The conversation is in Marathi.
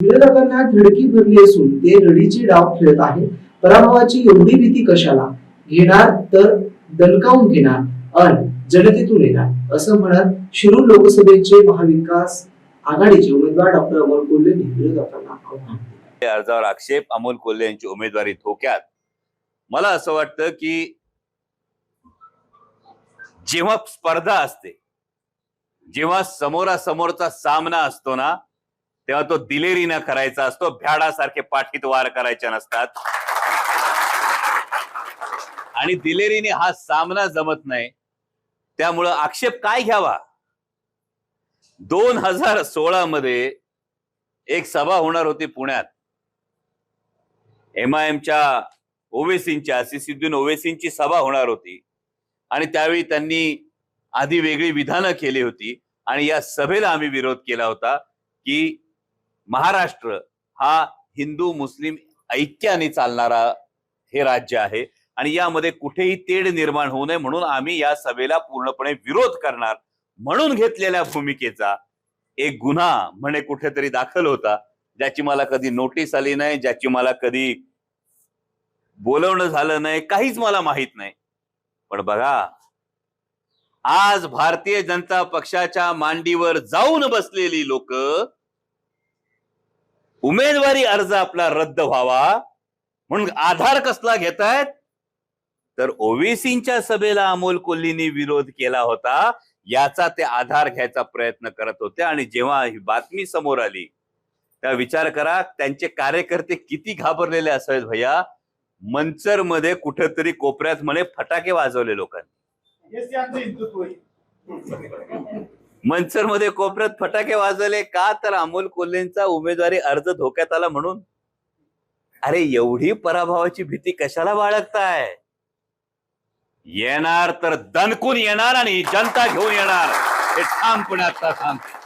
विरोधकांना धडकी भरली असून ते रडीचे डाव खेळत आहे. पराभवाची एवढी भीती कशाला? घेणार तर दणकावून घेणार. अन जनतेतून येणार. असं म्हणत शिरूर लोकसभेचे महाविकास आघाडीचे उमेदवार डॉक्टर अमोल कोल्हे विरोधकांना आव्हान दिले. अर्जावर आक्षेप. अमोल कोल्हे यांची उमेदवारी धोक्यात. मला असं वाटतं की जेव्हा स्पर्धा असते जेव्हा समोरासमोरचा सामना असतो ना तेव्हा तो दिलेरीनं करायचा असतो भ्याडासारखे पाठीत वार करायचे नसतात. आणि दिलेरीने हा सामना जमत नाही. त्यामुळं आक्षेप काय घ्यावा? दोन हजार सोळा मध्ये एक सभा होणार होती पुण्यात. एम आय एमच्या ओवेसींच्या सिद्दीन ओवेसींची सभा होणार होती. आणि त्यावेळी त्यांनी आधी वेगळी विधानं केली होती. आणि या सभेला आम्ही विरोध केला होता की महाराष्ट्र हा हिंदू मुस्लिम ऐक्याने चालणारा हे राज्य आहे. आणि यामध्ये कुठेही तेढ निर्माण होऊ नये म्हणून आम्ही या सभेला पूर्णपणे विरोध करणार म्हणून घेतलेल्या भूमिकेचा एक गुन्हा म्हणे कुठेतरी दाखल होता ज्याची मला कधी नोटीस आली नाही ज्याची मला कधी बोलवणं झालं नाही काहीच मला माहीत नाही. पण बघा आज भारतीय जनता पक्षाच्या मांडीवर जाऊन बसलेली लोक उमेदवारी अर्ज आपला रद्द व्हावा. म्हणून आधार कसला घेतायत? तर ओबीसीच्या सभेला अमोल कोल्हेंनी विरोध केला होता. याचा ते आधार घ्यायचा प्रयत्न करत होते आणि जेव्हा ही बातमी समोर आली तेव्हा विचार करा त्यांचे कार्यकर्ते किती घाबरलेले असावेत भैया. मंचरमध्ये कुठेतरी कोपऱ्यात म्हणे फटाके वाजवले लोकांनी. मंचरमध्ये कोपऱ्यात फटाके वाजवले. का तर अमोल कोल्हेंचा उमेदवारी अर्ज धोक्यात आला म्हणून? अरे एवढी पराभवाची भीती कशाला बाळगताय? येणार तर दणकून येणार आणि जनता घेऊन येणार. हे ठामपणे आता सांगतो.